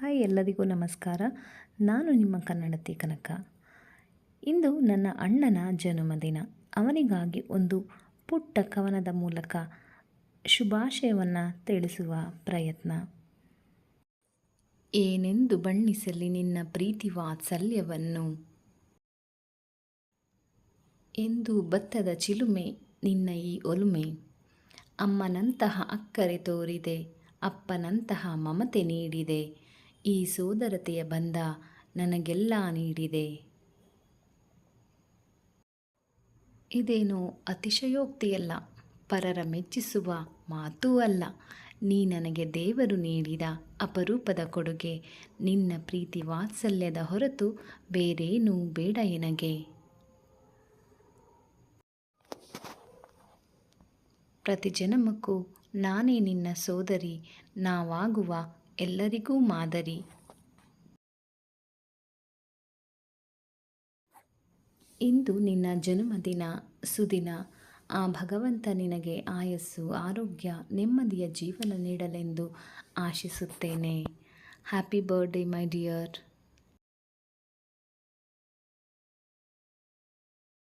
Hi ಎಲ್ಲರಿಗೂ ನಮಸ್ಕಾರ. ನಾನು ನಿಮ್ಮ ಕನ್ನಡತಿ ಕನಕ. ಇಂದು ನನ್ನ ಅಣ್ಣನ ಜನ್ಮದಿನ ಅವನಿಗಾಗಿ ಒಂದು ಪುಟ್ಟ ಕವನದ ಮೂಲಕ ಶುಭಾಶಯವನ್ನು ತಿಳಿಸುವ ಪ್ರಯತ್ನ. ಏನೆಂದು ಬಣ್ಣಿಸಲಿ ನಿನ್ನ ಪ್ರೀತಿ ವಾತ್ಸಲ್ಯವನ್ನು? ಎಂದು ಭತ್ತದ ಚಿಲುಮೆ ನಿನ್ನ ಈ ಒಲುಮೆ. ಅಮ್ಮನಂತಹ ಅಕ್ಕರೆ ತೋರಿದೆ, ಅಪ್ಪನಂತಹ ಮಮತೆ ನೀಡಿದೆ. ಈ ಸೋದರತೆಯ ಬಂಧ ನನಗೆಲ್ಲ ನೀಡಿದೆ. ಇದೇನು ಅತಿಶಯೋಕ್ತಿಯಲ್ಲ, ಪರರ ಮೆಚ್ಚಿಸುವ ಮಾತೂ ಅಲ್ಲ. ನೀ ನನಗೆ ದೇವರು ನೀಡಿದ ಅಪರೂಪದ ಕೊಡುಗೆ, ನಿನ್ನ ಪ್ರೀತಿ ವಾತ್ಸಲ್ಯದ ಹೊರತು ಬೇರೇನೂ ಬೇಡ ಎನಗೆ. ಪ್ರತಿ ಜನ್ಮಕ್ಕೂ ನಾನೇ ನಿನ್ನ ಸೋದರಿ, ನಾವಾಗುವ ಎಲ್ಲರಿಗೂ ಮಾದರಿ. ಇಂದು ನಿನ್ನ ಜನ್ಮದಿನ ಸುದಿನ. ಆ ಭಗವಂತ ನಿನಗೆ ಆಯಸ್ಸು, ಆರೋಗ್ಯ, ನೆಮ್ಮದಿಯ ಜೀವನ ನೀಡಲೆಂದು ಆಶಿಸುತ್ತೇನೆ. Happy birthday my dear